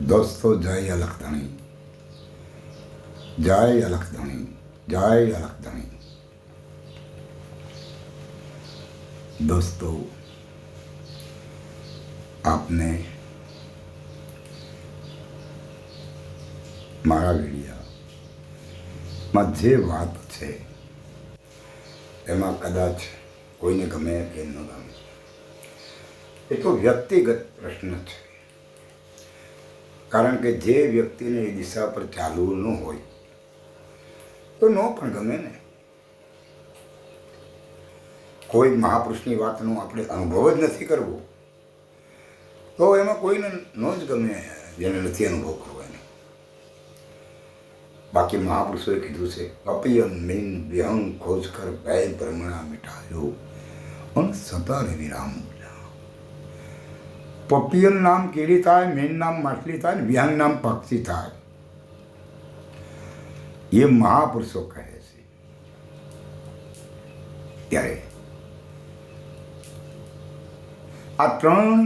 દોસ્તો, જય અલખધણી જય અલખધણી જય અલખધણી દોસ્તો, આપને મારા વિડિયામાં જે વાત છે, એમાં કદાચ કોઈને ગમે કે ન ગમે. એ તો વ્યક્તિગત પ્રશ્ન છે. કારણ કે જે વ્યક્તિને એ દિશા પર ચાલવું ન હોય, તો ન પણ ગમે ને. કોઈ મહાપુરુષની વાતનો આપણે અનુભવ જ નથી કરવો, તો એમાં કોઈને ન જ ગમે જેને નથી અનુભવ કરવો એને. બાકી મહાપુરુષોએ કીધું છે, અપિયન મીન વ્યહંગ ખોજ કર ભય ભ્રમણા મિટાયો, અને સતારે વિરામ પપિયન નામ કીડી થાય, મેન નામ માછલી થાય ને નામ પક્ષી થાય. એ મહાપુરુષો કહે છે. ત્યારે આ ત્રણ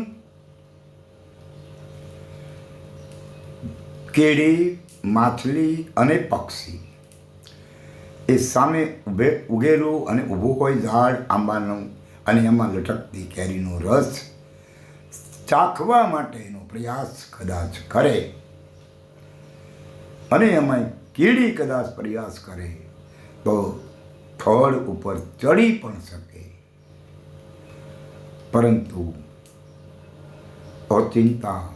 કેડી માછલી અને પક્ષી એ સામે ઉભે, ઉગેલું અને ઊભું હોય ઝાડ, આંબાનું અને એમાં લટકતી કેરીનો રસ ચાખવા માટેનો પ્રયાસ કદાચ કરે. અને એમાં કીડી કદાચ પ્રયાસ કરે, તો ફળ ઉપર ચડી પણ શકે. પરંતુ અચિંતા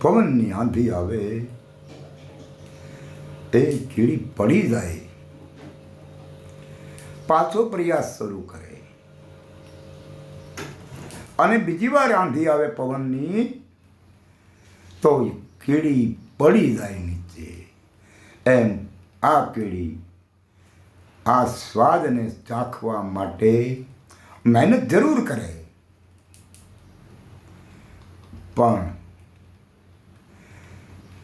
પવનની આંધી આવે એ કીડી પડી જાય. પાછો પ્રયાસ શરૂ કરે. અને બીજી વાર આંધી આવે પવનની, તો કીડી પડી જાય નીચે. એમ આ કીડી આ સ્વાદને ચાખવા માટે મહેનત જરૂર કરે. પણ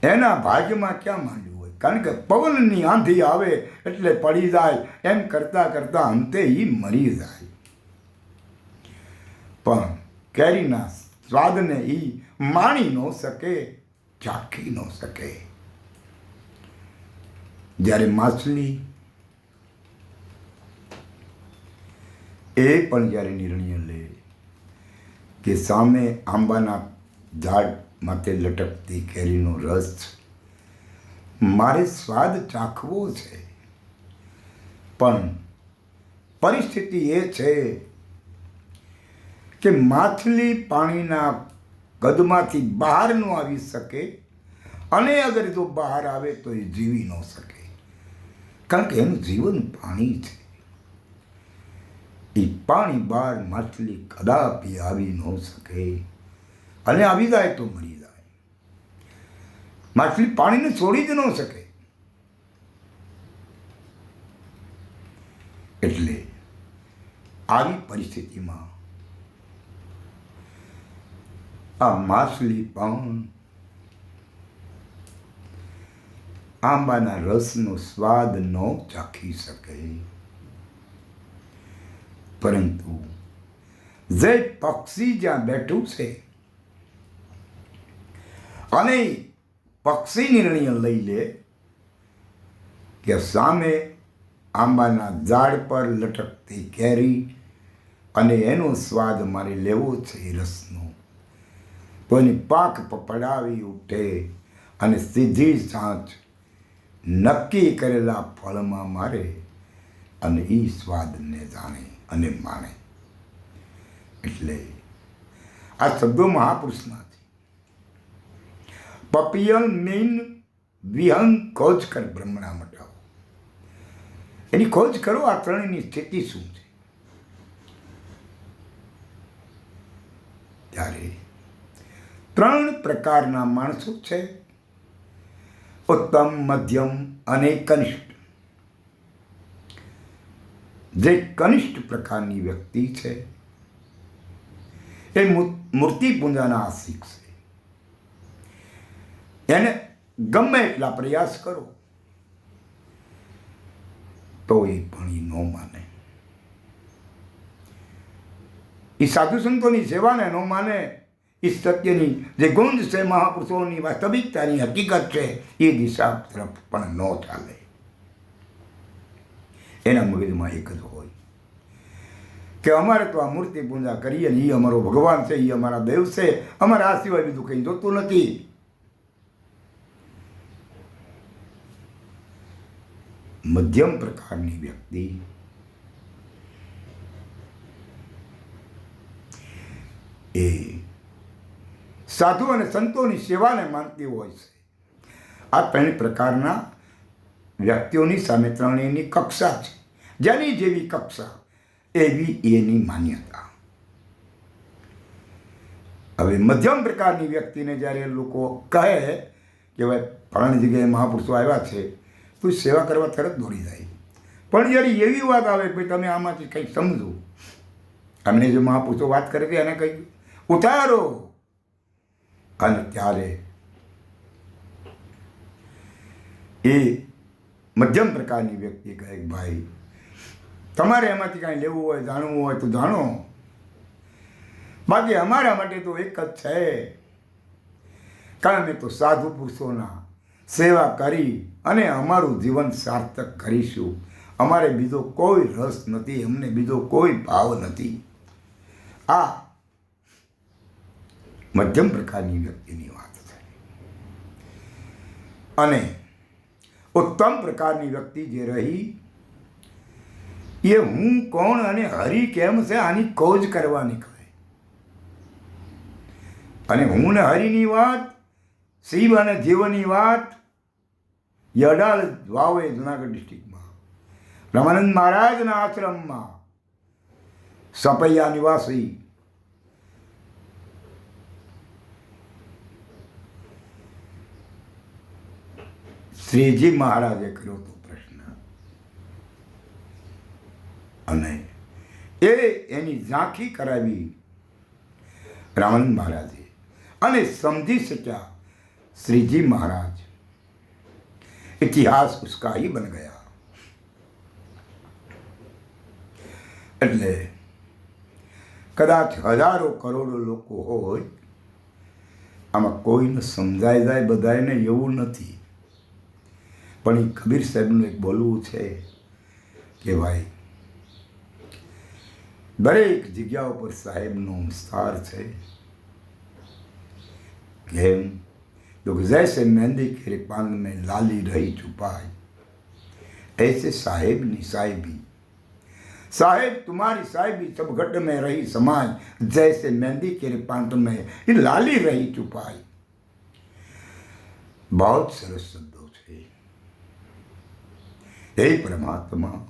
એના ભાગ્યમાં ક્યાં માંડ્યું હોય? કારણ કે પવનની આંધી આવે એટલે પડી જાય, એમ કરતાં કરતાં અંતે એ મરી જાય. પણ કેરીના સ્વાદને એ માણી ન શકે, ચાખી ન શકે. જ્યારે માછલી એ પણ જ્યારે નિર્ણય લે કે સામે આંબાના ઝાડ માથે લટકતી કેરીનો રસ, મારે સ્વાદ ચાખવો છે. પણ પરિસ્થિતિ એ છે કે માછલી પાણીના કદમાંથી બહાર ન આવી શકે અને અગર જો બહાર આવે તો એ જીવી ન શકે. કારણ કે એનું જીવન પાણી છે. એ પાણી બહાર માછલી કદાપી આવી ન શકે અને આવી જાય તો મરી જાય. માછલી પાણીને છોડી જ ન શકે. એટલે આવી પરિસ્થિતિમાં આ માછલી પણ આંબાના રસનો સ્વાદ ન ચાખી શકે. પરંતુ જે પક્ષી જ્યાં બેઠું છે, અને પક્ષી નિર્ણય લઈ લે કે સામે આંબાના ઝાડ પર લટકતી કેરી અને એનો સ્વાદ મારે લેવો છે રસનો. એની પાક પપડાવી ઉઠે અને સીધી સાંચ નક્કી કરેલા ફળમાં મારે અને એ સ્વાદને જાણે અને માણે. એટલે આ શબ્દો મહાપુરુષના છે પપિયલ મીન, વિહંગ ખોજ કર બ્રહ્મણા મટાવો. એની ખોજ કરો, આ ત્રણેયની સ્થિતિ શું છે? ત્યારે ત્રણ પ્રકારના માણસો છે. ઉત્તમ, મધ્યમ અને કનિષ્ઠ. જે કનિષ્ઠ પ્રકારની વ્યક્તિ છે, એ મૂર્તિ પૂજાના આશિક છે. એને ગમે એટલા પ્રયાસ કરો, તો એ એ ન માને. એ સાધુ સંતોની સેવાને ન માને એ સત્યની જે ગુંજ છે મહાપુરુષોની વાસ્તવિકતાની હકીકત છે, એ દિશા તરફ પણ ન ચાલે. એના મગજમાં એક જ હોય કે અમારે તો આ મૂર્તિ પૂજા કરીએ ને એ અમારો ભગવાન છે એ અમારા દેવ છે, અમારે આ સિવાય બીજું કંઈ જોતું નથી. મધ્યમ પ્રકારની વ્યક્તિ એ સાધુ અને સંતોની સેવાને માનતી હોય છે. આ ત્રણ પ્રકારના વ્યક્તિઓની સામે ત્રણેયની કક્ષા છે. જેની જેવી કક્ષા એવી એની માન્યતા. હવે મધ્યમ પ્રકારની વ્યક્તિને જ્યારે લોકો કહે કે ભાઈ ફલાણી જગ્યાએ મહાપુરુષો આવ્યા છે, તો સેવા કરવા તરત દોડી જાય. પણ જ્યારે એવી વાત આવે કે તમે આમાંથી કંઈક સમજો. અમને જો મહાપુરુષો વાત કરે એને કંઈક ઉતારો. અને ત્યારે એ મધ્યમ પ્રકારની વ્યક્તિ કહે ભાઈ, તમારે એમાંથી કાંઈ લેવું હોય, જાણવું હોય તો જાણો. બાકી અમારા માટે તો એક જ છે. કારણ અમે તો સાધુ પુરુષોના સેવા કરી અને અમારું જીવન સાર્થક કરીશું. અમારે બીજો કોઈ રસ નથી, અમને બીજો કોઈ ભાવ નથી. આ મધ્યમ પ્રકારની વ્યક્તિની વાત છે. અને ઉત્તમ પ્રકારની વ્યક્તિ જે રહી, એ હું કોણ અને હરી કેમ છે આની ખોજ કરવા નીકળે. અને હું ને હરિની વાત, શિવ અને જીવની વાત, યડાલ વાવે જુનાગઢ ડિસ્ટ્રિક્ટમાં રમાનંદ મહારાજના આશ્રમમાં, સપૈયા નિવાસી શ્રીજી મહારાજે કર્યો હતો પ્રશ્ન. અને એ એની ઝાંખી કરાવી રાવણ મહારાજે. અને સમજી શક્યા શ્રીજી મહારાજ ઇતિહાસ ઉસકા બન ગયા. એટલે કદાચ હજારો કરોડો લોકો હોય, આમાં કોઈને સમજાઈ જાય બધાને એવું નથી. પણ એ કબીર સાહેબનું એક બોલવું છે કે ભાઈ દરેક જગ્યા ઉપર સાહેબનો વિસ્તાર છે કેમ तो जैसे मेहंदी के पान में लाली रही छुपाई ऐसे साहेब ની साहिबी साहेब तुम्हारी साहिबी सब घट में रही समाज जैसे मेहंदी के पांट में ये लाली रही छुपाई बहुत સરસ શબ્દો છે હે પરમાત્મા,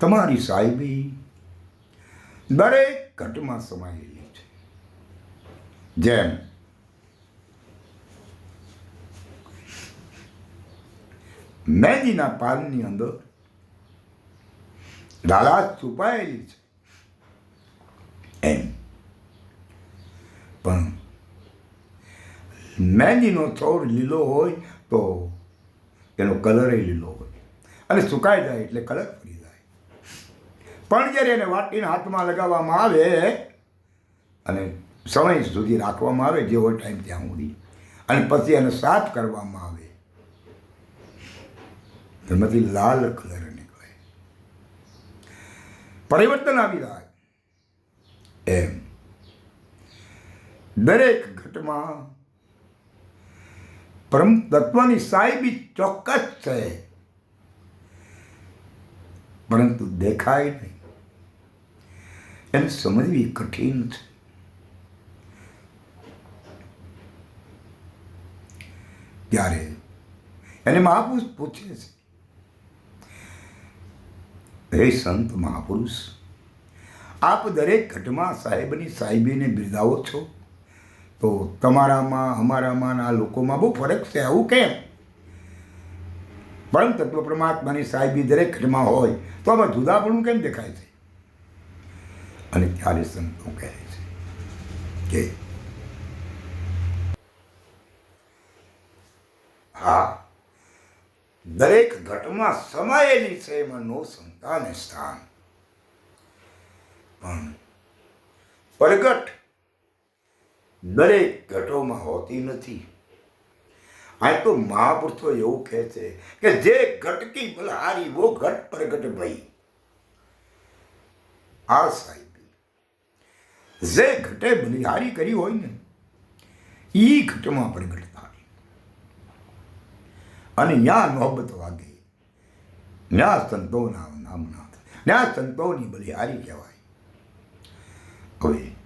તમારી સાહેબી દરેક ઘટમાં સમાયેલી છે. જેમ મેદીના પાનની અંદર લાલાશ છુપાયેલી છે. એમ. પણ મહેંદીનો છોડ લીલો હોય તો એનો કલર લીલો હોય. અને સુકાઈ જાય એટલે કલર ફરી જાય. પણ જ્યારે એને વાટીને હાથમાં લગાવવામાં આવે, અને સમય સુધી રાખવામાં આવે, જેવો ટાઈમ ત્યાં સુધી, અને પછી એને સાફ કરવામાં આવે, એમાંથી લાલ કલર નીકળે. પરિવર્તન આવી જાય. એમ. દરેક ઘટમાં પરમ તત્વની સાહેબી ચોક્કસ છે. પરંતુ દેખાય નહીં. એને સમજવી કઠિન છે. ત્યારે એને મહાપુરુષ પૂછે છે, હે સંત મહાપુરુષ, આપ દરેક ઘટમાં સાહેબની સાહેબીને બિરદાવો છો? તો તમારામાં, અમારામાં આ લોકોમાં બહુ ફરક છે, આવું કેમ? પરમ તત્વ પરમાત્માની સાહેબી દરેક ઘરમાં હોય, તો આમાં જુદાપણું કેમ દેખાય છે? અને ત્યારે સંતો કહે છે કે, હા, દરેક ઘટમાં સમાયેલી છે, એમાં નો સંતાન સ્થાન. પણ પ્રગટ દરેક ઘટોમાં હોતી નથી. આ તો મહાપુરુષો એવું કહે છે કે જે ઘટકી બલહારી વો ઘટ પ્રગટ ભઈ. આ સાહેબ, જે ઘટે બલિહારી કરી હોય ને એ ઘટમાં પ્રગટ થાય. અને ન્યા નોબત વાગે. ન્યા સંતોના નામના ન્યા સંતોની બલિહારી કહેવાય. હવે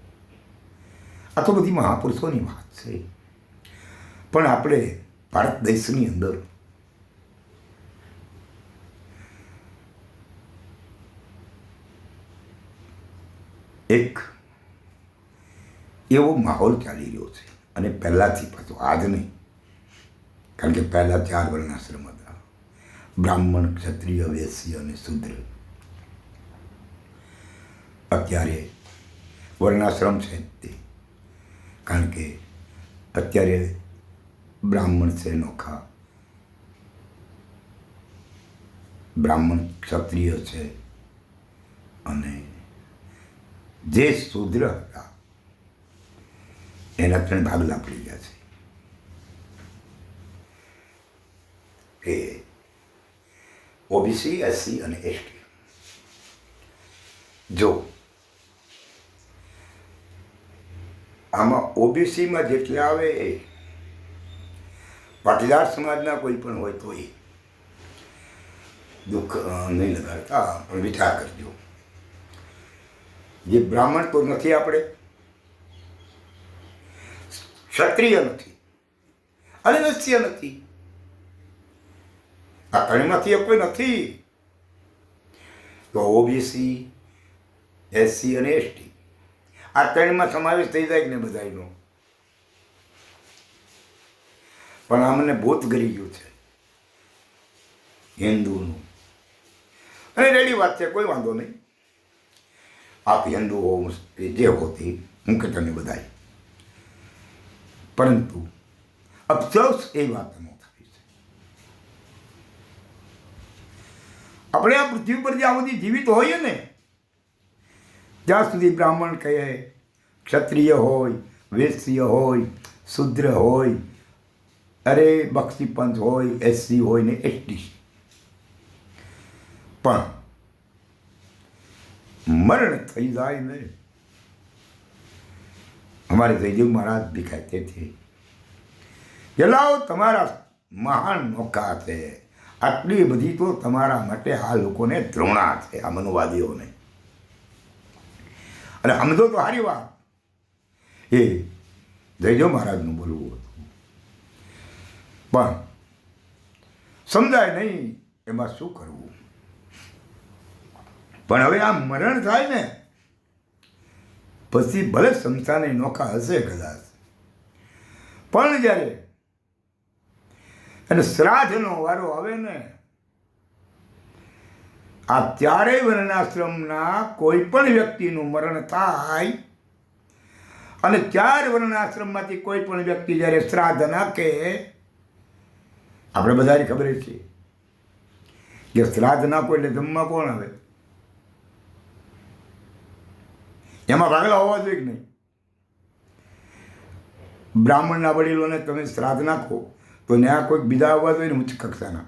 તો બધી મહાપુરુષોની વાત છે. પણ આપણે ભારત દેશની અંદર એક એવો માહોલ ચાલી રહ્યો છે. અને પહેલાંથી પાછો આજ નહીં. કારણ કે પહેલાં ચાર વર્ણાશ્રમ હતા. બ્રાહ્મણ, ક્ષત્રિય, વૈશ્ય અને શુદ્ર. અત્યારે વર્ણાશ્રમ છે તે. કારણ કે અત્યારે બ્રાહ્મણ છે નોખા. બ્રાહ્મણ ક્ષત્રિય છે. અને જે શુદ્ર હતા, એના ત્રણ ભાગલા પડી ગયા છે. કે ઓબીસી, એસસી અને એસટી. જો આમાં ઓબીસીમાં જેટલા આવે એ, પાટીદાર સમાજના કોઈ પણ હોય તો એ દુઃખ નહીં લગાડતા. પણ વિચાર કરજો. જે બ્રાહ્મણ તો નથી આપણે. ક્ષત્રિય નથી. અને વૈશ્ય નથી. આ ત્રણમાંથી એ કોઈ નથી. તો ઓબીસી, એસસી અને એસટી. આ ત્રણમાં સમાવેશ થઈ જાય ને બધાનો પણ આ મને ભૂત ગરી ગયું છે. હિન્દુનું. અને રેડી વાત છે, કોઈ વાંધો નહીં. આપ હિન્દુ હો જે હોતી, હું કે તમે બધાય. પરંતુ અફસોસ એ વાતનો થાય છે. આપણે આ પૃથ્વી પર જ્યાં સુધી જીવિત હોઈએ ને જ્યાં સુધી બ્રાહ્મણ કહે, ક્ષત્રિય હોય, વૈશ્ય હોય, શુદ્ર હોય, અરે બક્ષી પંથ હોય, એસસી હોય ને એસટી. પણ મરણ થઈ જાય ને, અમારે જયદેવ મહારાજ બી કહેતે થે પેલાઓ તમારા મહાન મોકા છે. આટલી બધી તો તમારા માટે આ લોકોને દ્રોણા છે, આ મનુવાદીઓને. અને સમજો તો સારી વાત. એ જયજો મહારાજનું બોલવું હતું. પણ, સમજાય નહીં એમાં શું કરવું. પણ હવે આ મરણ થાય ને, પછી ભલે સંસ્થાની નોખા હશે કદાચ. પણ જ્યારે, અને શ્રાદ્ધનો વારો આવે ને આ ત્યારે વર્ણાશ્રમના કોઈ પણ વ્યક્તિનું મરણ થાય અને ચાર વર્ણાશ્રમમાંથી કોઈ પણ વ્યક્તિ જ્યારે શ્રાદ્ધ નાખે આપણે બધાને ખબર છે કે શ્રાદ્ધ નાખો એટલે જમવા કોણ આવે એમાં ભાગલા હોવા જોઈએ કે નહીં? બ્રાહ્મણના વડીલોને તમે શ્રાદ્ધ નાખો તો ત્યાં કોઈક બીજા આવવા જોઈએ ને ઉચ્ચ કક્ષાના.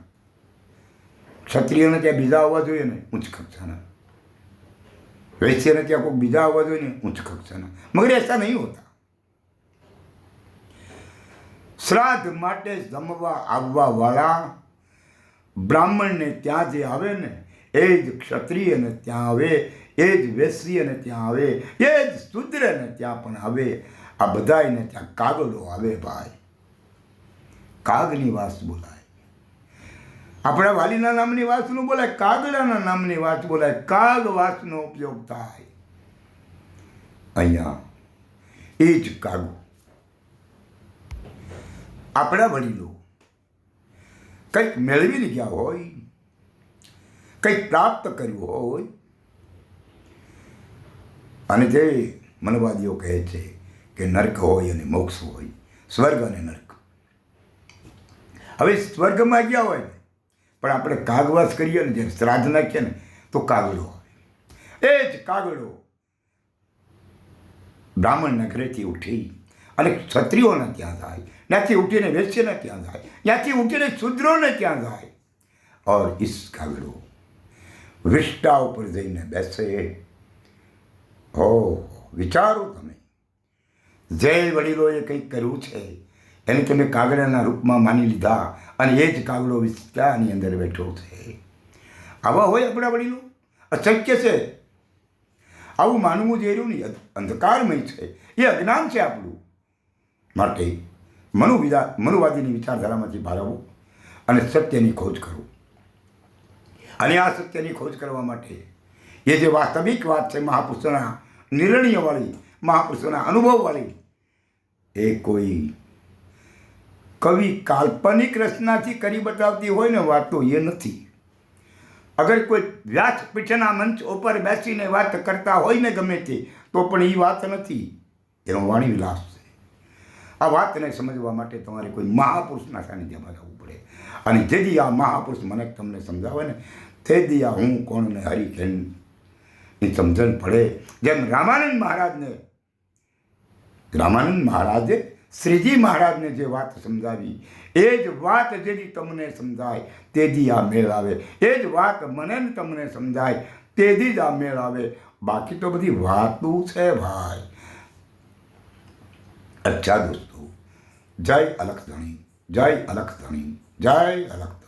ક્ષત્રિયને ત્યાં બીજા આવવા જોઈએ ને, ઉચ્ચ કક્ષાના. વૈશ્યને ત્યાં કોઈ બીજા આવવા જોઈએ ને, ઉચ્ચ કક્ષાના. મગર એસા નહીં હોતા. શ્રાદ્ધ માટે જમવા આવવાવાળા બ્રાહ્મણને ત્યાં જે આવે ને, એ જ ક્ષત્રિયને ત્યાં આવે, એ જ વૈશ્યને ત્યાં આવે, એ જ શુદ્રને ત્યાં પણ આવે. આ બધાયને ત્યાં કાગડો આવે ભાઈ. કાગની વાસ બોલાય. આપણા વાલીના નામની વાસનું બોલાય, કાગડાના નામની વાત બોલાય. કાગ વાસનો ઉપયોગ થાય. અહીંયા. એ જ કાગો. આપણા વડીલો કંઈક મેળવીને ગયા હોય, કંઈક પ્રાપ્ત કર્યું હોય, અને જે મનવાદીઓ કહે છે કે નર્ક હોય અને મોક્ષ હોય, સ્વર્ગ અને નર્ક. હવે સ્વર્ગમાં ગયા હોય પણ આપણે કાગવાસ કરીએ ને જેમ શ્રાદ્ધ નાખીએ ને, તો કાગડો એ જ કાગડો. બ્રાહ્મણ નગરેથી ઉઠી અને ક્ષત્રિયોને ત્યાં જાય, ત્યાંથી ઉઠીને વૈશ્યને ત્યાં જાય, ત્યાંથી ઉઠીને શુદ્રોને ત્યાં જાય. ઓર ઈસ કાગડો. વિષ્ટા ઉપર જઈને બેસે. હો વિચારો તમે. જે વડીલોએ કંઈક કર્યું છે? એને તમે કાગડાના રૂપમાં માની લીધા અને એ જ કાગડો વિસ્તારની અંદર બેઠો છે. આવા હોય આપણા વડીલો? અશક્ય છે. આવું માનવું જે રહ્યું નહીં. અંધકારમય છે. એ અજ્ઞાન છે આપણું. માટે મનુવિદા, મનુવાદીની વિચારધારામાંથી બહાર અને સત્યની ખોજ કરવું અને આ સત્યની ખોજ કરવા માટે એ જે વાસ્તવિક વાત છે મહાપુરુષોના નિર્ણયવાળી, મહાપુરુષોના અનુભવવાળી, એ કોઈ કવિ કાલ્પનિક રચનાથી કરી બતાવતી હોય ને વાત એ નથી. અગર કોઈ વ્યાસપીઠના મંચ ઉપર બેસીને વાત કરતા હોય ને ગમે તે, તો પણ એ વાત નથી. એનો વાણી વિલાસ છે. આ વાતને સમજવા માટે તમારે કોઈ મહાપુરુષના સાનિધ્યમાં જવું પડે. અને જેથી આ મહાપુરુષ મને તમને સમજાવે ને તેથી આ હું કોણ ને હરી એ સમજણ પડે. જેમ રામાનંદ મહારાજને, રામાનંદ મહારાજે શ્રીજી મહારાજને જે વાત સમજાવી, એ જ વાત જેથી તમને સમજાય, તેથી આ મેળ આવે. એ જ વાત મને તમને સમજાય, તેથી જ આ મેળ આવે. બાકી તો બધી વાતું છે ભાઈ. અચ્છા દોસ્તો, જય અલખ ધણી જય અલખ ધણી જય અલખ